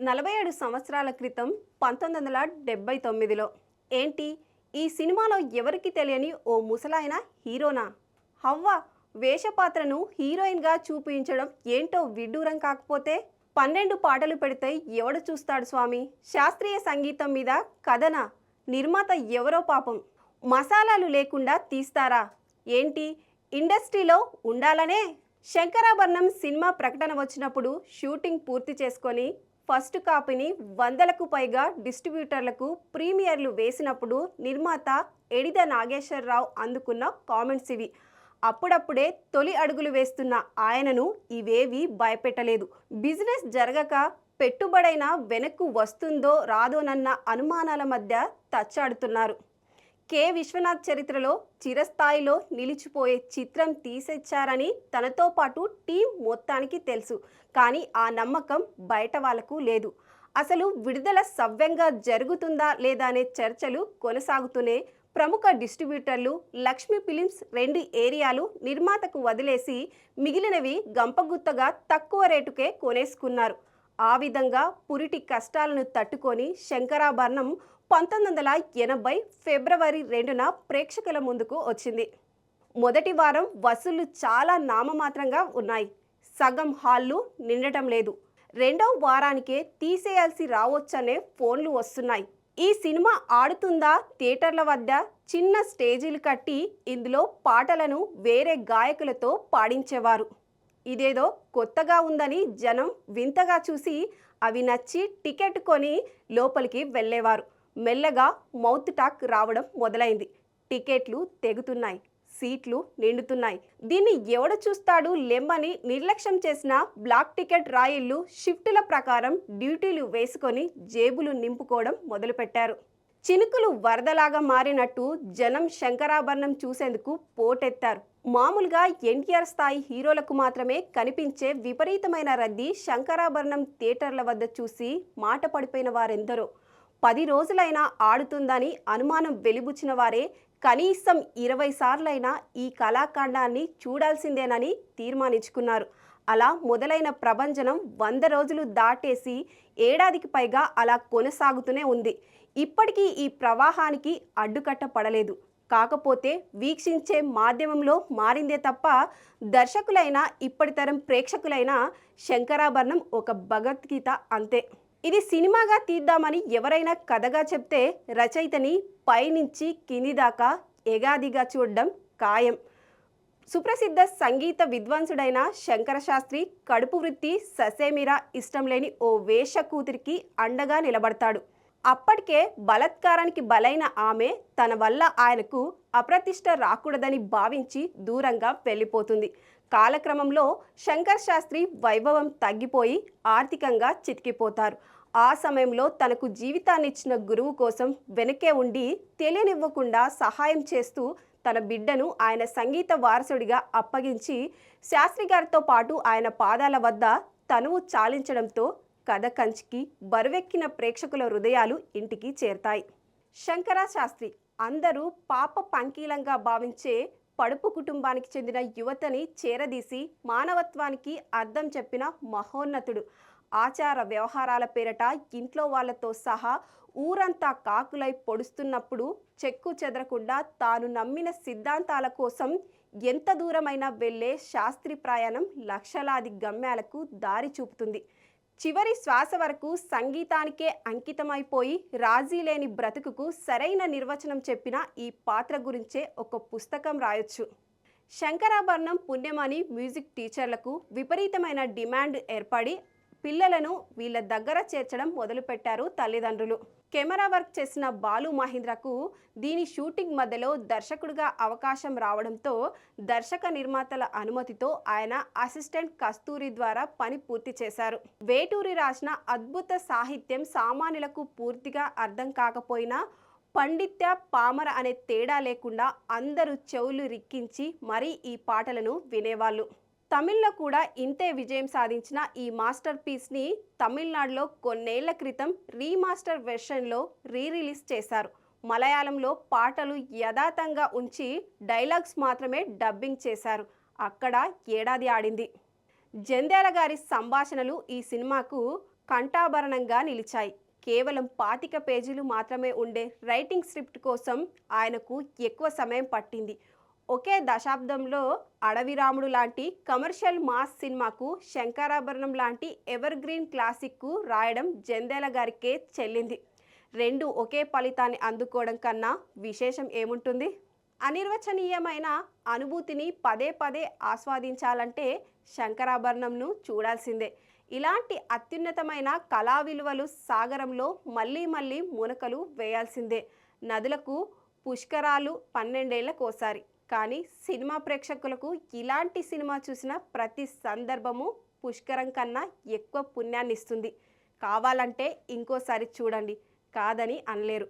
నలభై ఏడు సంవత్సరాల క్రితం పంతొమ్మిది వందల డెబ్బై తొమ్మిదిలో. ఏంటి? ఈ సినిమాలో ఎవరికి తెలియని ఓ ముసలాయన హీరోనా? హవ్వ వేషపాత్రను హీరోయిన్గా చూపించడం ఏంటో విడ్డూరం కాకపోతే పన్నెండు పాటలు పెడితే ఎవడు చూస్తాడు స్వామి? శాస్త్రీయ సంగీతం మీద కథన నిర్మాత ఎవరో పాపం? మసాలాలు లేకుండా తీస్తారా? ఏంటి? ఇండస్ట్రీలో ఉండాలనే? శంకరాభరణం సినిమా ప్రకటన వచ్చినప్పుడు షూటింగ్ పూర్తి చేసుకొని ఫస్ట్ కాపీని వందలకు పైగా డిస్ట్రిబ్యూటర్లకు ప్రీమియర్లు వేసినప్పుడు నిర్మాత ఎడిద నాగేశ్వరరావు అందుకున్న కామెంట్స్ ఇవి. అప్పుడప్పుడే తొలి అడుగులు వేస్తున్న ఆయనను ఇవేవి భయపెట్టలేదు. బిజినెస్ జరగక పెట్టుబడైనా వెనక్కు వస్తుందో రాదోనన్న అనుమానాల మధ్య తచ్చాడుతున్నారు. కె. విశ్వనాథ్ చరిత్రలో చిరస్థాయిలో నిలిచిపోయే చిత్రం తీసేచ్చారని తనతో పాటు టీం మొత్తానికి తెలుసు. కానీ ఆ నమ్మకం బయట వాళ్ళకు లేదు. అసలు విడుదల సవ్యంగా జరుగుతుందా లేదా అనే చర్చలు కొనసాగుతూనే ప్రముఖ డిస్ట్రిబ్యూటర్లు లక్ష్మీ ఫిలిమ్స్ రెండు ఏరియాలు నిర్మాతకు వదిలేసి మిగిలినవి గంపగుత్తగా తక్కువ రేటుకే కొనేసుకున్నారు. ఆ విధంగా పురిటి కష్టాలను తట్టుకొని శంకరాభరణం పంతొమ్మిది వందల ఎనభై ఫిబ్రవరి రెండున ప్రేక్షకుల ముందుకు వచ్చింది. మొదటి వారం వసూళ్ళు చాలా నామమాత్రంగా ఉన్నాయి. సగం హాళ్ళు నిండటం లేదు. రెండవ వారానికే తీసేయాల్సి రావచ్చనే ఫోన్లు వస్తున్నాయి. ఈ సినిమా ఆడుతుందా థియేటర్ల వద్ద చిన్న స్టేజీలు కట్టి ఇందులో పాటలను వేరే గాయకులతో పాడించేవారు. ఇదేదో కొత్తగా ఉందని జనం వింతగా చూసి అవి నచ్చి టికెట్ కొని లోపలికి వెళ్ళేవారు. మెల్లగా మౌత్ టాక్ రావడం మొదలైంది. టికెట్లు తెగుతున్నాయి. సీట్లు నిండుతున్నాయి. దీన్ని ఎవడు చూస్తాడు లెమ్మని నిర్లక్ష్యం చేసిన బ్లాక్ టికెట్ రాయిళ్ళు షిఫ్టుల ప్రకారం డ్యూటీలు వేసుకొని జేబులు నింపుకోవడం మొదలుపెట్టారు. చినుకులు వరదలాగా మారినట్టు జనం శంకరాభరణం చూసేందుకు పోటెత్తారు. మామూలుగా ఎన్టీఆర్ స్థాయి హీరోలకు మాత్రమే కనిపించే విపరీతమైన రద్దీ శంకరాభరణం థియేటర్ల వద్ద చూసి మాట పడిపోయిన వారెందరో. పది రోజులైనా ఆడుతుందని అనుమానం వెలిబుచ్చిన వారే కనీసం ఇరవై సార్లైనా ఈ కళాఖండాన్ని చూడాల్సిందేనని తీర్మానించుకున్నారు. అలా మొదలైన ప్రభంజనం వంద రోజులు దాటేసి ఏడాదికి పైగా అలా కొనసాగుతూనే ఉంది. ఇప్పటికీ ఈ ప్రవాహానికి అడ్డుకట్ట పడలేదు. కాకపోతే వీక్షించే మాధ్యమంలో మారిందే తప్ప దర్శకులైనా ఇప్పటితరం ప్రేక్షకులైనా శంకరాభరణం ఒక భగవద్గీత అంతే. ఇది సినిమాగా తీద్దామని ఎవరైనా కథగా చెప్తే రచయితని పైనుంచి కింది దాకా ఎగాదిగా చూడడం ఖాయం. సుప్రసిద్ధ సంగీత విద్వాంసుడైన శంకర శాస్త్రి కడుపు వృత్తి ససేమిరా ఇష్టం లేని ఓ వేష కూతురికి అండగా నిలబడతాడు. అప్పటికే బలత్కారానికి బలైన ఆమె తన వల్ల ఆయనకు అప్రతిష్ట రాకూడదని భావించి దూరంగా వెళ్ళిపోతుంది. కాలక్రమంలో శంకర్ శాస్త్రి వైభవం తగ్గిపోయి ఆర్థికంగా చితికిపోతారు. ఆ సమయంలో తనకు జీవితాన్నిచ్చిన గురువు కోసం వెనకే ఉండి తెలియనివ్వకుండా సహాయం చేస్తూ తన బిడ్డను ఆయన సంగీత వారసుడిగా అప్పగించి శాస్త్రి గారితో పాటు ఆయన పాదాల వద్ద తనువు చాలించడంతో కథ కంచికి బరువెక్కిన ప్రేక్షకుల హృదయాలు ఇంటికి చేరతాయి. శంకరా శాస్త్రి అందరూ పాప పంకీలంగా భావించే పడుపు కుటుంబానికి చెందిన యువతని చేరదీసి మానవత్వానికి అర్థం చెప్పిన మహోన్నతుడు. ఆచార వ్యవహారాల పేరట ఇంట్లో వాళ్ళతో సహా ఊరంతా కాకులై పొడుస్తున్నప్పుడు చెక్కు చెదరకుండా తాను నమ్మిన సిద్ధాంతాల కోసం ఎంత దూరమైనా వెళ్ళే శాస్త్రి ప్రయాణం లక్షలాది గమ్యాలకు దారి చూపుతుంది. చివరి శ్వాస వరకు సంగీతానికే అంకితమైపోయి రాజీ లేని బ్రతుకుకు సరైన నిర్వచనం చెప్పిన ఈ పాత్ర గురించే ఒక పుస్తకం రాయొచ్చు. శంకరాభరణం పుణ్యమని మ్యూజిక్ టీచర్లకు విపరీతమైన డిమాండ్ ఏర్పడి పిల్లలను వీళ్ళ దగ్గర చేర్చడం మొదలుపెట్టారు తల్లిదండ్రులు. కెమెరా వర్క్ చేసిన బాలు మహేంద్రకు దీని షూటింగ్ మధ్యలో దర్శకుడిగా అవకాశం రావడంతో దర్శక నిర్మాతల అనుమతితో ఆయన అసిస్టెంట్ కస్తూరి ద్వారా పని పూర్తి చేశారు. వేటూరి రాసిన అద్భుత సాహిత్యం సామాన్యులకు పూర్తిగా అర్థం కాకపోయినా పండిత్య పామర అనే తేడా లేకుండా అందరూ చెవులు రిక్కించి మరీ ఈ పాటలను వినేవాళ్ళు. తమిళ్ళో కూడా ఇంతే విజయం సాధించిన ఈ మాస్టర్ పీస్ని తమిళనాడులో కొన్నేళ్ళ క్రితం రీమాస్టర్ వెర్షన్లో రీ రిలీజ్ చేశారు. మలయాళంలో పాటలు యథాతంగా ఉంచి డైలాగ్స్ మాత్రమే డబ్బింగ్ చేశారు. అక్కడ ఏడాది ఆడింది. జంధ్యాల గారి సంభాషణలు ఈ సినిమాకు కంఠాభరణంగా నిలిచాయి. కేవలం పాతిక పేజీలు మాత్రమే ఉండే రైటింగ్ స్క్రిప్ట్ కోసం ఆయనకు ఎక్కువ సమయం పట్టింది. ఒకే దశాబ్దంలో అడవిరాముడు లాంటి కమర్షియల్ మాస్ సినిమాకు శంకరాభరణం లాంటి ఎవర్ గ్రీన్ క్లాసిక్కు రాయడం జందేల గారికే చెల్లింది. రెండు ఒకే ఫలితాన్ని అందుకోవడం కన్నా విశేషం ఏముంటుంది? అనిర్వచనీయమైన అనుభూతిని పదే పదే ఆస్వాదించాలంటే శంకరాభరణంను చూడాల్సిందే. ఇలాంటి అత్యున్నతమైన కళా విలువలు సాగరంలో మళ్ళీ మళ్ళీ మునకలు వేయాల్సిందే. నదులకు పుష్కరాలు పన్నెండేళ్ళకోసారి కానీ సినిమా ప్రేక్షకులకు ఇలాంటి సినిమా చూసిన ప్రతి సందర్భము పుష్కరం కన్నా ఎక్కువ పుణ్యాన్ని ఇస్తుంది కావాలంటే ఇంకోసారి చూడండి. కాదని అనలేరు.